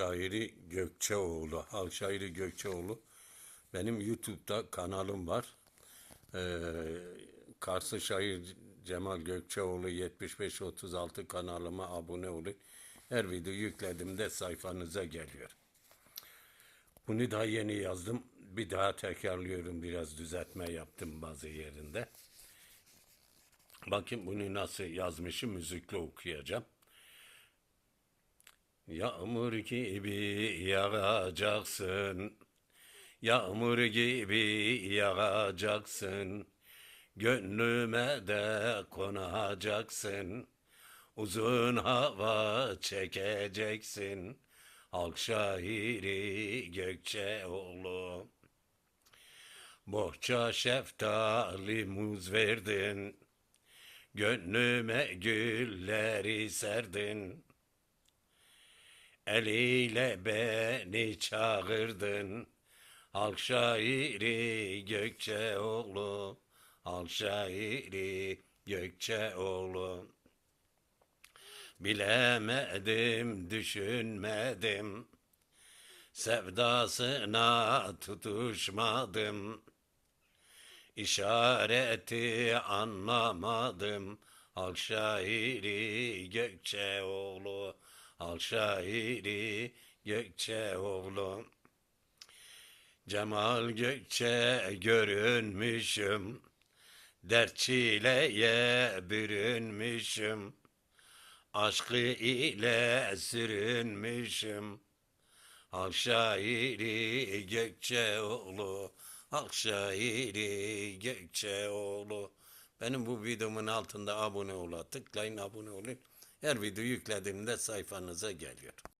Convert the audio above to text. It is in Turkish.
şairi Gökçeoğlu, halk şairi Gökçeoğlu. Benim YouTube'da kanalım var. Ee, Karslı şair Cemal Gökçeoğlu 7536 kanalıma abone olun. Her video yüklediğimde sayfanıza geliyor. Bunu daha yeni yazdım. Bir daha tekrarlıyorum. Biraz düzeltme yaptım bazı yerinde. Bakın bunu nasıl yazmışım müzikle okuyacağım. Yağmur gibi yağacaksın. Yağmur gibi yağacaksın. Gönlüme de konacaksın. Uzun hava çekeceksin. Halk şairi Gökçeoğlu. Bohça şeftali muz verdin. Gönlüme gülleri serdin. Eliyle beni çağırdın. Halk şairi Gökçeoğlu. Halk şairi Gökçeoğlu. Bilemedim, düşünmedim. Sevdasına tutuşmadım. İşareti anlamadım. Halk şairi Gökçeoğlu. Halk şairi Gökçeoğlu. Cemal Gökçe görünmüşüm. Dert çileye bürünmüşüm. Aşkı ile sürünmüşüm. Halk şairi Gökçeoğlu. Halk şairi Gökçeoğlu. Benim bu videomun altında abone ola tıklayın abone olun. Her video yüklediğimde sayfanıza geliyor.